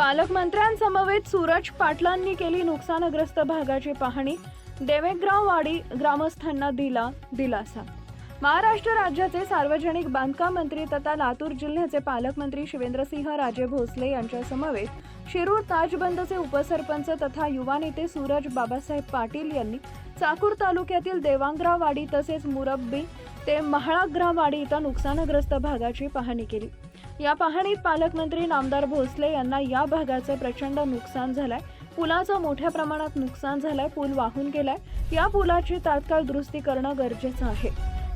पालकमंत्र्यांसमवेत सूरज पाटलांनी केली नुकसानग्रस्त भागाची पाहणी. देवेग्राववाडी ग्रामस्थांना दिला दिलासा. महाराष्ट्र राज्याचे सार्वजनिक बांधकाम मंत्री तथा लातूर जिल्ह्याचे पालकमंत्री शिवेंद्रसिंह राजे भोसले यांच्या समवेत शिरूर ताजबंदचे उपसरपंच तथा युवा नेते सूरज बाबासाहेब पाटील यांनी चाकूर तालुक्यातील देवांग्रावाडी तसेच मुरब्बी ते महाळाग्रावाडी इथं नुकसानग्रस्त भागाची पाहणी केली. या पाहणीत पालकमंत्री नामदार भोसले यांना या भागाचं प्रचंड नुकसान झालंय. पुलाचं मोठ्या प्रमाणात नुकसान झालंय पूल वाहून गेलाय. या पुलाची तात्काळ दुरुस्ती करणं गरजेचं आहे.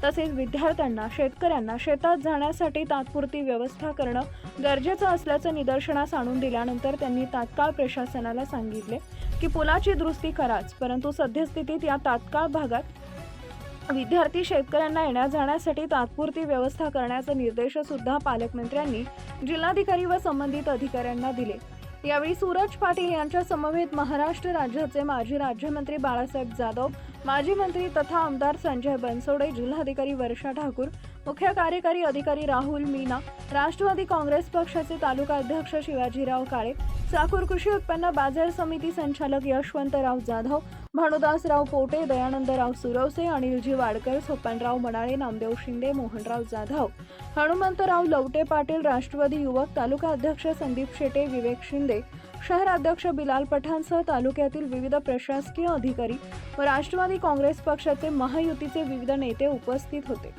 तसेच विद्यार्थ्यांना शेतकऱ्यांना शेतात जाण्यासाठी तात्पुरती व्यवस्था करणं गरजेचं असल्याचं निदर्शनास आणून दिल्यानंतर त्यांनी तात्काळ प्रशासनाला सांगितले की पुलाची दुरुस्ती कराच परंतु सद्यस्थितीत या तात्काळ भागात विद्यार्थी शेतकऱ्यांना येण्या जाण्यासाठी तात्पुरती व्यवस्था करण्याचे निर्देश सुद्धा पालकमंत्र्यांनी जिल्हाधिकारी व संबंधित अधिकाऱ्यांना दिले. यावेळी सूरज पाटील यांच्या समवेत महाराष्ट्र राज्याचे माजी राज्यमंत्री बाळासाहेब जाधव माजी मंत्री तथा आमदार संजय बनसोडे जिल्हाधिकारी वर्षा ठाकूर मुख्य कार्यकारी अधिकारी राहुल मीना राष्ट्रवादी काँग्रेस पक्षाचे तालुका अध्यक्ष शिवाजीराव काळे चाकूर कृषी उत्पन्न बाजार समिती संचालक यशवंतराव जाधव भानुदासराव पोटे दयानंदराव सुरवसे अनिलजी वाडकर सोपानराव मनाळे नामदेव शिंदे मोहनराव जाधव हनुमंतराव लवटे पाटील राष्ट्रवादी युवक तालुका अध्यक्ष संदीप शेटे विवेक शिंदे शहराध्यक्ष बिलाल पठाणसह तालुक्यातील विविध प्रशासकीय अधिकारी व राष्ट्रवादी काँग्रेस पक्षाचे महायुतीचे विविध नेते उपस्थित होते.